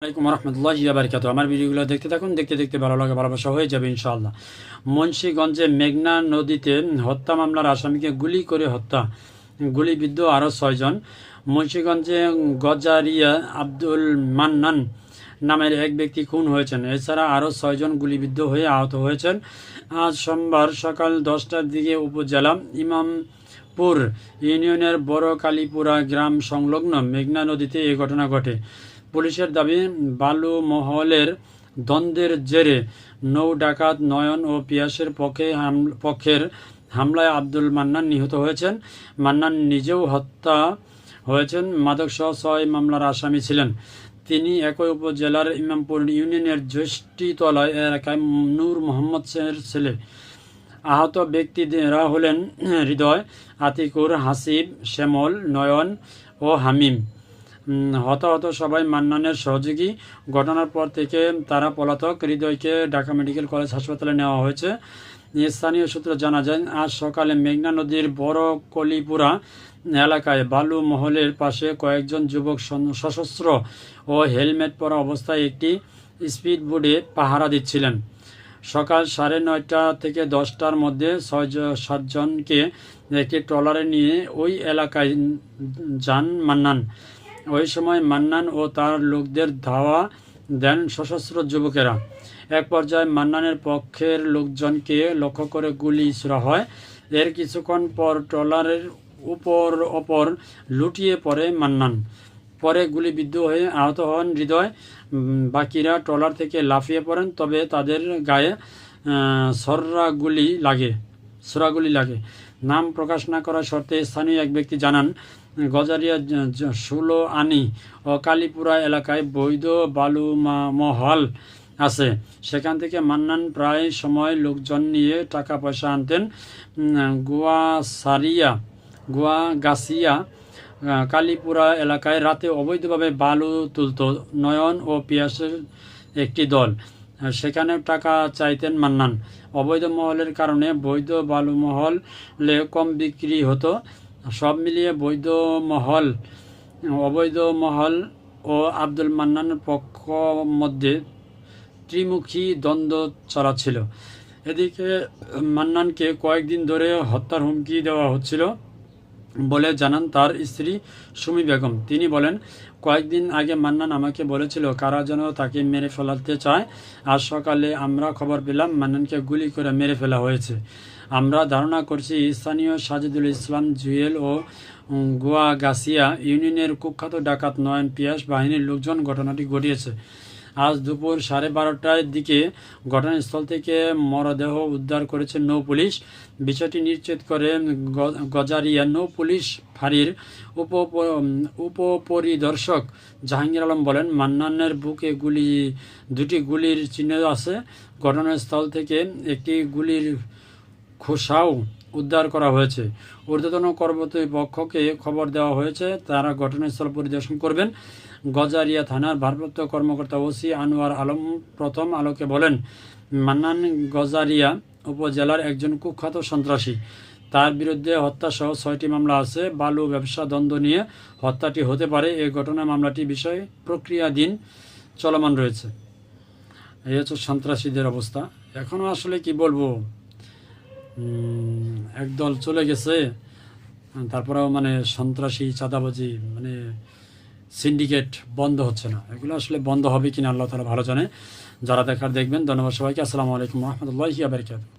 আসসালামাইকুম রহমতুল্লাহ বারকাত আমার ভিডিওগুলো দেখতে থাকুন, দেখতে দেখতে ভালো লাগে, ভালোবাসা হয়ে যাবে ইনশাআল্লাহ। মুন্সীগঞ্জে মেঘনা নদীতে হত্যা মামলার আসামিকে গুলি করে হত্যা। গুলিবিদ্ধ আরও ছয়জন মুন্সীগঞ্জে গজারিয়া আব্দুল মান্নান নামের এক ব্যক্তি খুন হয়েছেন। এছাড়া আরও ছয়জন গুলিবিদ্ধ হয়ে আহত হয়েছেন। আজ সোমবার সকাল দশটার দিকে উপজেলা ইমামপুর ইউনিয়নের বড় কালীপুরা গ্রাম সংলগ্ন মেঘনা নদীতে এ ঘটনা ঘটে। পুলিশের দাবি, বালু মহলের দ্বন্দ্বের জেরে নৌ ডাকাত নয়ন ও পিয়াসের পক্ষে পক্ষের হামলায় আব্দুল মান্নান নিহত হয়েছেন। মান্নান নিজেও হত্যা হয়েছেন। মাদকসহ ছয় মামলার আসামি ছিলেন। তিনি একই উপজেলার ইমামপুর ইউনিয়নের জ্যেষ্ঠীতলা এলাকায় নূর মোহাম্মদ ছেলে। আহত ব্যক্তিরা হলেন হৃদয়, আতিকুর, হাসিব, শ্যামল, নয়ন ও হামিম। হতাহত সবাই মান্নানের সহযোগী। ঘটনার পর থেকে তারা পলাতক হৃদয়কে ঢাকা মেডিকেল কলেজ হাসপাতালে নেওয়া হয়েছে। স্থানীয় সূত্রে জানা যায়, আজ সকালে মেঘনা নদীর বড় কলিপুরা এলাকায় বালু মহলের পাশে কয়েকজন যুবক সশস্ত্র ও হেলমেট পরা অবস্থায় একটি স্পিড বোর্ডে পাহারা দিচ্ছিলেন। সকাল সাড়ে নয়টা থেকে দশটার মধ্যে ছয় সাতজনকে একটি ট্রলারে নিয়ে ওই এলাকায় যান মান্নান। ওই সময় মান্নান ও তার লোকদের ধাওয়া দেন সশস্ত্র যুবকেরা। এক পর্যায়ে মান্নানের পক্ষের লোকজনকে লক্ষ্য করে গুলি ছোড়া হয়। এর কিছুক্ষণ পর ট্রলারের উপর অপর লুটিয়ে পড়ে মান্নান। পরে গুলিবিদ্ধ হয়ে আহত হন হৃদয়। বাকিরা ট্রলার থেকে লাফিয়ে পড়েন, তবে তাদের গায়ে সররা গুলি লাগে, সোরাগুলি লাগে। নাম প্রকাশ না করার শর্তে স্থানীয় এক ব্যক্তি জানান গজারিয়া ষোলো আনি ও কালীপুরা এলাকায় বৈধ বালু মহল আছে। সেখান থেকে মান্নান প্রায় সময় লোকজন নিয়ে টাকা পয়সা আনতেন। উম, গোয়া গাছিয়া কালীপুরা এলাকায় রাতে অবৈধভাবে বালু তুলত নয়ন ও পিয়াসের একটি দল। সেখানে টাকা চাইতেন মান্নান। অবৈধ মহলের কারণে বৈধ বালু মহলে কম বিক্রি হতো। সব মিলিয়ে বৈধ মহল, অবৈধ মহল ও আব্দুল মান্নানের পক্ষ মধ্যে ত্রিমুখী দ্বন্দ্ব চালাচ্ছিল এদিকে মান্নানকে কয়েকদিন ধরে হত্যার হুমকি দেওয়া হচ্ছিল। বলে জানান তার স্ত্রী সুমি বেগম। তিনি বলেন কয়েকদিন আগে মান্নান আমাকে বলেছিল কারা যেন তাকে মেরে ফেলাতে চায়। আজ সকালে আমরা খবর পেলাম মান্নানকে গুলি করে মেরে ফেলা হয়েছে। আমরা ধারণা করছি স্থানীয় সাজিদুল ইসলাম জুয়েল ও উম, গোয়া গাছিয়া ইউনিয়নের কুখ্যাত ডাকাত নয়ন পিয়াস বাহিনীর লোকজন ঘটনাটি ঘটিয়েছে। আজ দুপুর সাড়ে বারোটার দিকে ঘটনাস্থল থেকে মরদেহ উদ্ধার করেছে নৌ পুলিশ। বিষয়টি নিশ্চিত করে গজারিয়া নৌ পুলিশ ফাঁড়ির উপ উপপরিদর্শক জাহাঙ্গীর আলম বলেন, মান্নানের বুকে গুলি, দুটি গুলির চিহ্ন আছে। ঘটনাস্থল থেকে একটি গুলির খোসাও উদ্ধার করা হয়েছে। ঊর্ধ্বতন কর্তৃপক্ষকে খবর দেওয়া হয়েছে, তারা ঘটনাস্থল পরিদর্শন করবেন। গজারিয়া থানার ভারপ্রাপ্ত কর্মকর্তা ওসি আনোয়ার আলম প্রথম আলোকে বলেন, মান্নান গজারিয়া উপজেলার একজন কুখ্যাত সন্ত্রাসী। তার বিরুদ্ধে হত্যাসহ ছয়টি মামলা আছে। বালু ব্যবসা দ্বন্দ্ব নিয়ে হত্যাটি হতে পারে। এই ঘটনা মামলাটি বিষয়ে প্রক্রিয়াধীন চলমান রয়েছে। এই হচ্ছে সন্ত্রাসীদের অবস্থা। এখনও আসলে কি বলব? একদল চলে গেছে। তারপরেও মানে সন্ত্রাসী, চাঁদাবাজি মানে সিন্ডিকেট বন্ধ হচ্ছে না। এগুলো আসলে বন্ধ হবে কিনা আল্লাহ তালা ভালো জানে। যারা দেখার দেখবেন। ধন্যবাদ সবাইকে। আসসালামু আলাইকুম রহমতুল্লাহ আবরকাত